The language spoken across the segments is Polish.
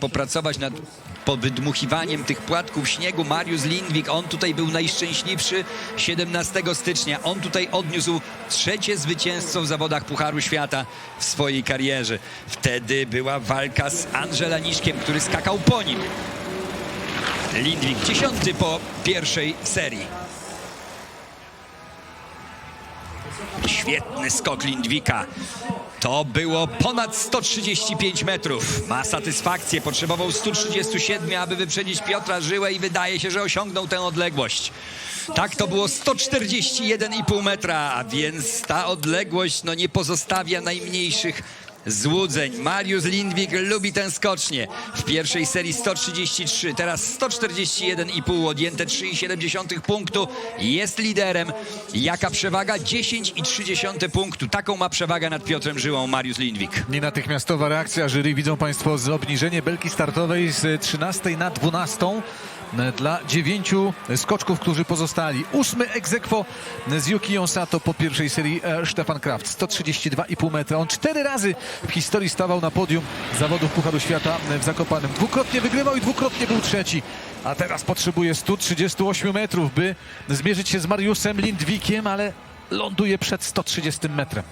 popracować nad powydmuchiwaniem tych płatków śniegu. Mariusz Lindwik, on tutaj był najszczęśliwszy 17 stycznia. On tutaj odniósł trzecie zwycięstwo w zawodach Pucharu Świata w swojej karierze. Wtedy była walka z Angelaniszkiem, który skakał po nim. Lindwik dziesiąty po pierwszej serii. Świetny skok Lindwika. To było ponad 135 metrów. Ma satysfakcję. Potrzebował 137, aby wyprzedzić Piotra Żyłę i wydaje się, że osiągnął tę odległość. Tak, to było 141,5 metra, a więc ta odległość no, nie pozostawia najmniejszych złudzeń. Mariusz Lindwik lubi tę skocznię. W pierwszej serii 133, teraz 141,5, odjęte 3,7 punktu. Jest liderem. Jaka przewaga? 10,3 punktu. Taką ma przewagę nad Piotrem Żyłą Mariusz Lindwik. Nienatychmiastowa reakcja jury. Widzą Państwo z obniżenie belki startowej z 13 na 12 dla dziewięciu skoczków, którzy pozostali. Ósmy egzekwo z Yuki Sato po pierwszej serii e, Stefan Kraft. 132,5 metra. On cztery razy w historii stawał na podium zawodów Pucharu Świata w Zakopanem. Dwukrotnie wygrywał i dwukrotnie był trzeci. A teraz potrzebuje 138 metrów, by zmierzyć się z Mariuszem Lindwikiem, ale ląduje przed 130 metrem.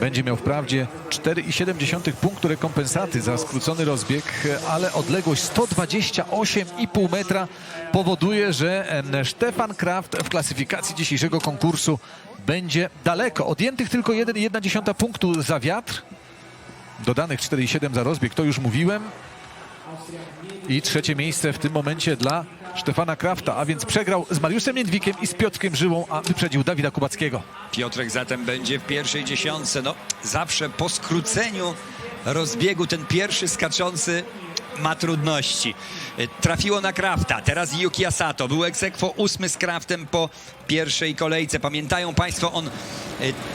Będzie miał wprawdzie 4,7 punktu rekompensaty za skrócony rozbieg, ale odległość 128,5 metra powoduje, że Stefan Kraft w klasyfikacji dzisiejszego konkursu będzie daleko. Odjętych tylko 1,1 punktu za wiatr, dodanych 4,7 za rozbieg, to już mówiłem. I trzecie miejsce w tym momencie dla Stefana Krafta, a więc przegrał z Mariuszem Jędwikiem i z Piotrkiem Żyłą, a wyprzedził Dawida Kubackiego. Piotrek zatem będzie w pierwszej dziesiątce. No, zawsze po skróceniu rozbiegu ten pierwszy skaczący ma trudności. Y, Trafiło na Krafta, teraz Yuki Asato. Był egzekwo ósmy z Kraftem po pierwszej kolejce. Pamiętają Państwo, on y,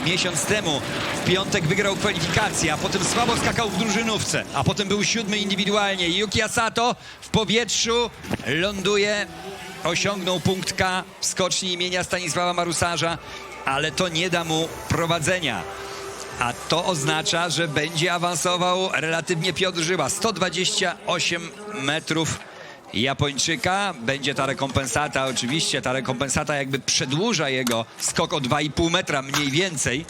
miesiąc temu w piątek wygrał kwalifikację, a potem słabo skakał w drużynówce, a potem był siódmy indywidualnie. Yuki Asato w powietrzu ląduje, osiągnął punkt K w skoczni imienia Stanisława Marusarza, ale to nie da mu prowadzenia. A to oznacza, że będzie awansował relatywnie Piotr Żyła. 128 metrów Japończyka. Będzie ta rekompensata, oczywiście. Ta rekompensata jakby przedłuża jego skok o 2,5 metra mniej więcej.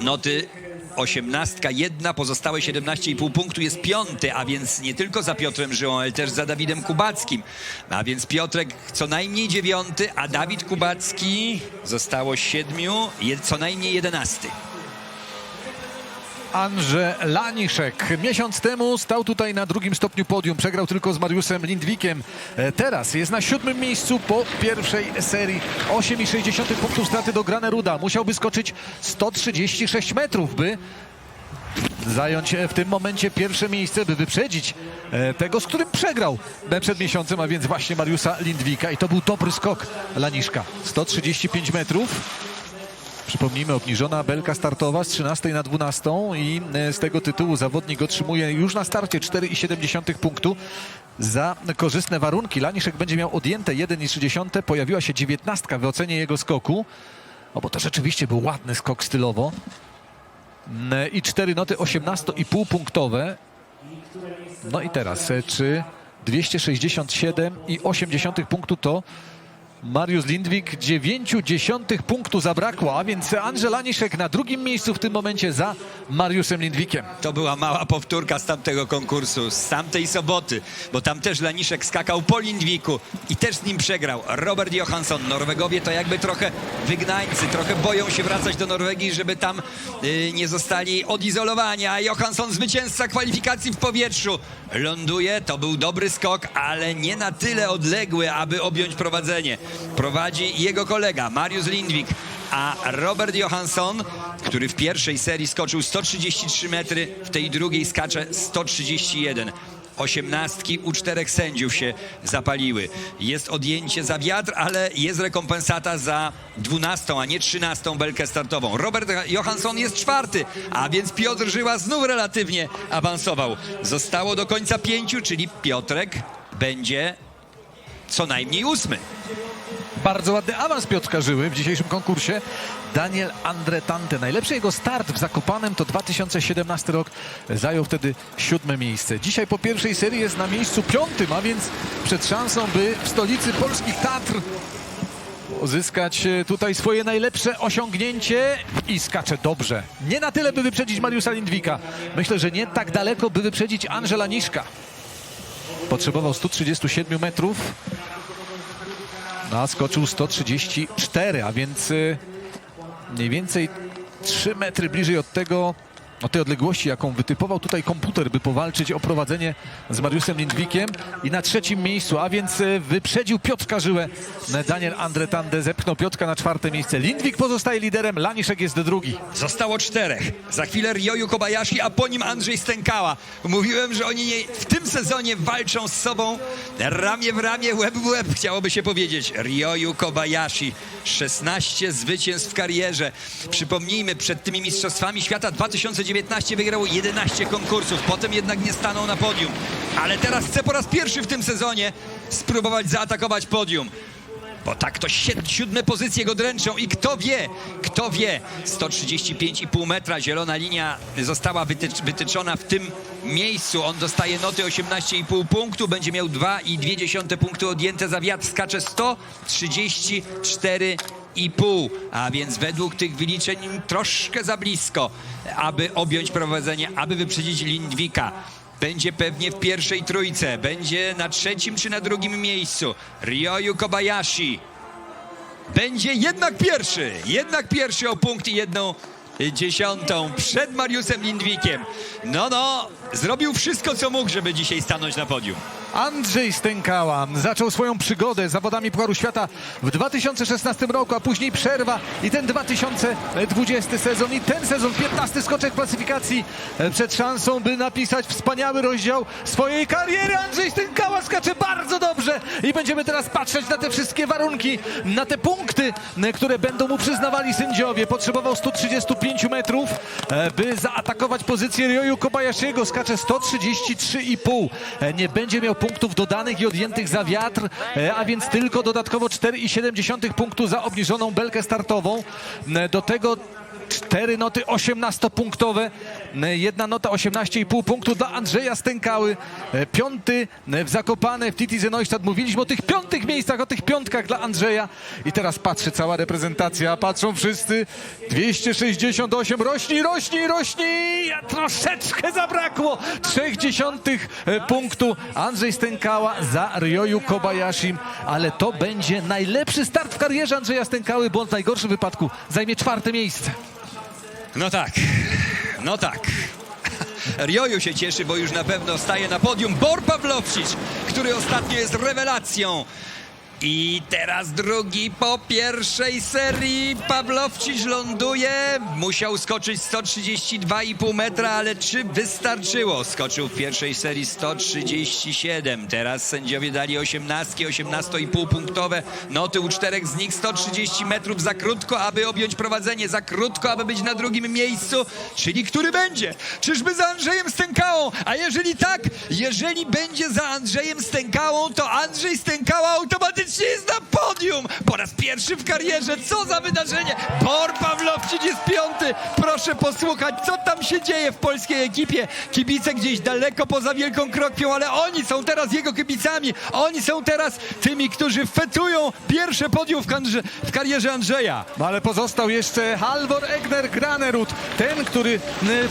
Noty 18, jedna, pozostałe 17,5 punktu jest piąty, a więc nie tylko za Piotrem Żyłą, ale też za Dawidem Kubackim. A więc Piotrek co najmniej dziewiąty, a Dawid Kubacki zostało siedmiu, co najmniej jedenasty. Laniszek. Miesiąc temu stał tutaj na drugim stopniu podium. Przegrał tylko z Mariuszem Lindwikiem. E, Teraz jest na siódmym miejscu po pierwszej serii. 8,6 punktów straty do Graneruda. Musiałby skoczyć 136 metrów, by zająć e, w tym momencie pierwsze miejsce, by wyprzedzić e, tego, z którym przegrał przed miesiącem, a więc właśnie Mariusza Lindwika. I to był dobry skok Laniszka. 135 metrów. Przypomnijmy, obniżona belka startowa z 13 na 12 i e, z tego tytułu zawodnik otrzymuje już na starcie 4,7 punktu za korzystne warunki. Laniszek będzie miał odjęte 1,3. Pojawiła się 19 w ocenie jego skoku. O, bo to rzeczywiście był ładny skok stylowo. N- I cztery noty 18,5 punktowe. No i teraz, e, czy 267,8 punktu to Mariusz Lindwik 90 punktu zabrakło, a więc Andrzej Laniszek na drugim miejscu w tym momencie za Mariuszem Lindwikiem. To była mała powtórka z tamtego konkursu, z tamtej soboty, bo tam też Laniszek skakał po Lindwiku i też z nim przegrał. Robert Johansson, Norwegowie to jakby trochę wygnańcy, trochę boją się wracać do Norwegii, żeby tam y, nie zostali odizolowani, a Johansson zwycięzca kwalifikacji w powietrzu. Ląduje, to był dobry skok, ale nie na tyle odległy, aby objąć prowadzenie. Prowadzi jego kolega Mariusz Lindwik, a Robert Johansson, który w pierwszej serii skoczył 133 metry, w tej drugiej skacze 131. Osiemnastki u czterech sędziów się zapaliły. Jest odjęcie za wiatr, ale jest rekompensata za dwunastą, a nie trzynastą belkę startową. Robert Johansson jest czwarty, a więc Piotr Żyła znów relatywnie awansował. Zostało do końca pięciu, czyli Piotrek będzie co najmniej ósmy. Bardzo ładny awans Piotrka Żyły w dzisiejszym konkursie. Daniel Andretante. Najlepszy jego start w Zakopanem to 2017 rok. Zajął wtedy siódme miejsce. Dzisiaj po pierwszej serii jest na miejscu piątym, a więc przed szansą, by w stolicy polskich Tatr uzyskać e, tutaj swoje najlepsze osiągnięcie i skacze dobrze. Nie na tyle, by wyprzedzić Mariusza Lindwika. Myślę, że nie tak daleko, by wyprzedzić Angela Niszka. Potrzebował 137 metrów, a skoczył 134, a więc y, mniej więcej 3 metry bliżej od tego, od tej odległości, jaką wytypował tutaj komputer, by powalczyć o prowadzenie z Mariusem Lindwikiem i na trzecim miejscu, a więc y, wyprzedził Piotrka Żyłę. Daniel Andretande zepchnął Piotrka na czwarte miejsce. Lindwik pozostaje liderem, Laniszek jest drugi. Zostało czterech. Za chwilę Ryoyu Kobayashi, a po nim Andrzej Stękała. Mówiłem, że oni w tym sezonie walczą z sobą ramię w ramię, łeb w łeb, chciałoby się powiedzieć. Ryoyu Kobayashi, 16 zwycięstw w karierze. Przypomnijmy, przed tymi Mistrzostwami Świata 2019 wygrał 11 konkursów, potem jednak nie stanął na podium. Ale teraz chce po raz pierwszy w tym sezonie spróbować zaatakować podium. Bo tak to siódme pozycje go dręczą i kto wie, kto wie, 135,5 metra, zielona linia została wytycz, wytyczona w tym miejscu. On dostaje noty 18,5 punktu, będzie miał 2,2 punktu odjęte za wiatr, skacze 134,5, a więc według tych wyliczeń troszkę za blisko, aby objąć prowadzenie, aby wyprzedzić Lindwika. Będzie pewnie w pierwszej trójce, będzie na trzecim czy na drugim miejscu. Ryoyu Kobayashi będzie jednak pierwszy, jednak pierwszy o punkt i jedną dziesiątą przed Mariusem Lindwikiem. No, no, zrobił wszystko, co mógł, żeby dzisiaj stanąć na podium. Andrzej Stękała zaczął swoją przygodę z zawodami Pucharu Świata w 2016 roku, a później przerwa i ten 2020 sezon i ten sezon 15 skoczek klasyfikacji przed szansą, by napisać wspaniały rozdział swojej kariery. Andrzej Stękała skacze bardzo dobrze i będziemy teraz patrzeć na te wszystkie warunki, na te punkty, które będą mu przyznawali sędziowie. Potrzebował 135 metrów, e, by zaatakować pozycję Ryoyu Kobayashiego. Skacze 133,5. E, Nie będzie miał punktów dodanych i odjętych za wiatr, e, a więc tylko dodatkowo 4,7 punktu za obniżoną belkę startową. E, Do tego cztery noty 18-punktowe, E, jedna nota 18,5 punktu dla Andrzeja Stękały, E, piąty e, w Zakopane w Titi Neustadt. Mówiliśmy o tych piątych miejscach, o tych piątkach dla Andrzeja. I teraz patrzy cała reprezentacja, patrzą wszyscy, 268, rośnij, rośnij, rośnij, a troszeczkę zabrakło, trzech dziesiątych punktu. Andrzej Stękała za Ryoyu Kobayashim, ale to będzie najlepszy start w karierze Andrzeja Stękały, bo w najgorszym wypadku zajmie czwarte miejsce. No tak, no tak. Rioju się cieszy, bo już na pewno staje na podium Bor Pawlowczyk, który ostatnio jest rewelacją. I teraz drugi po pierwszej serii. Pawlowczyk ląduje. Musiał skoczyć 132,5 metra, ale czy wystarczyło? Skoczył w pierwszej serii 137. Teraz sędziowie dali 18, 18,5 punktowe. Noty u czterech z nich 130 metrów za krótko, aby objąć prowadzenie. Za krótko, aby być na drugim miejscu. Czyli który będzie? Czyżby za Andrzejem Stękałą? A jeżeli tak, jeżeli będzie za Andrzejem Stękałą, to Andrzej Stękała automatycznie jest na podium. Po raz pierwszy w karierze. Co za wydarzenie. Bor Pawlowczyk jest piąty. Proszę posłuchać, co tam się dzieje w polskiej ekipie. Kibice gdzieś daleko poza Wielką Krokwią, ale oni są teraz jego kibicami. Oni są teraz tymi, którzy fetują pierwsze podium w, kanrze- w karierze Andrzeja. No ale pozostał jeszcze Halvor Egner Granerud, ten, który y,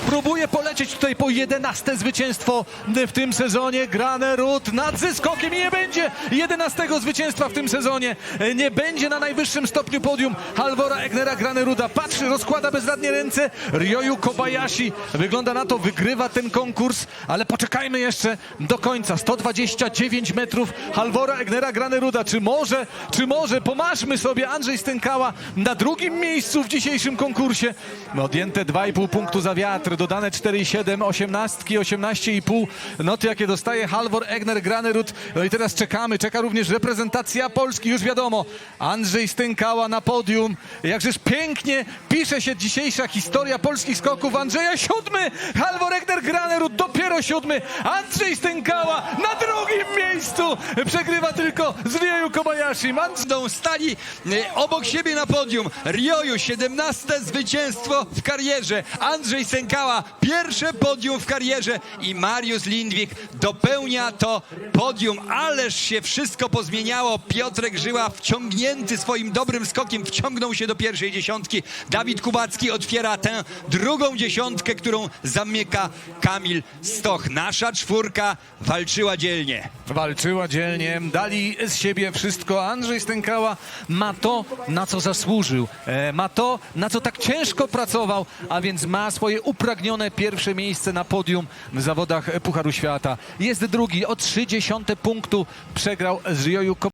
próbuje polecieć tutaj po 11 zwycięstwo y, w tym sezonie. Granerud nad zeskokiem i nie będzie 11 zwycięstwa w tym sezonie. Y, Nie będzie na najwyższym stopniu podium Halvora Egnera Graneruda. Patrzy, rozkłada bezradnie ręce. Ryoyu Kobayashi wygląda na to, wygrywa ten konkurs, ale poczekajmy jeszcze do końca. 129 metrów Halvora Egnera Graneruda. Czy może, czy może pomarzmy sobie Andrzej Stękała na drugim miejscu w dzisiejszym konkursie. Odjęte 2,5 punktu za wiatr, dodane 4,7, 18, 18,5 noty, jakie dostaje Halvor Egner Granerud. No i teraz czekamy, czeka również reprezentacja Polski, już wiadomo. Andrzej Stękała na podium. Jakżeż pięknie pisze się dzisiejsza historia polskich skoków. Andrzeja siódmy, Halvor Egner Granerud dopiero siódmy. Andrzej Stękała na drugim miejscu. Przegrywa tylko z Ryoyu Kobayashi. Będą stali e, obok siebie na podium. Rioju, 17 zwycięstwo w karierze. Andrzej Sękała, pierwsze podium w karierze. I Mariusz Lindwik dopełnia to podium. Ależ się wszystko pozmieniało. Piotrek Żyła wciągnięty swoim dobrym skokiem wciągnął się do pierwszej dziesiątki. Dawid Kubacki otwiera tę drugą dziesiątkę, którą zamyka Kamil Stoch. Nasza czwórka walczyła dzielnie. Walczyła dzielnie, dali z siebie wszystko. Andrzej Stękała ma to, na co zasłużył. E, ma to, na co tak ciężko pracował, a więc ma swoje upragnione pierwsze miejsce na podium w zawodach Pucharu Świata. Jest drugi, o 30 punktu przegrał z Kobayashi.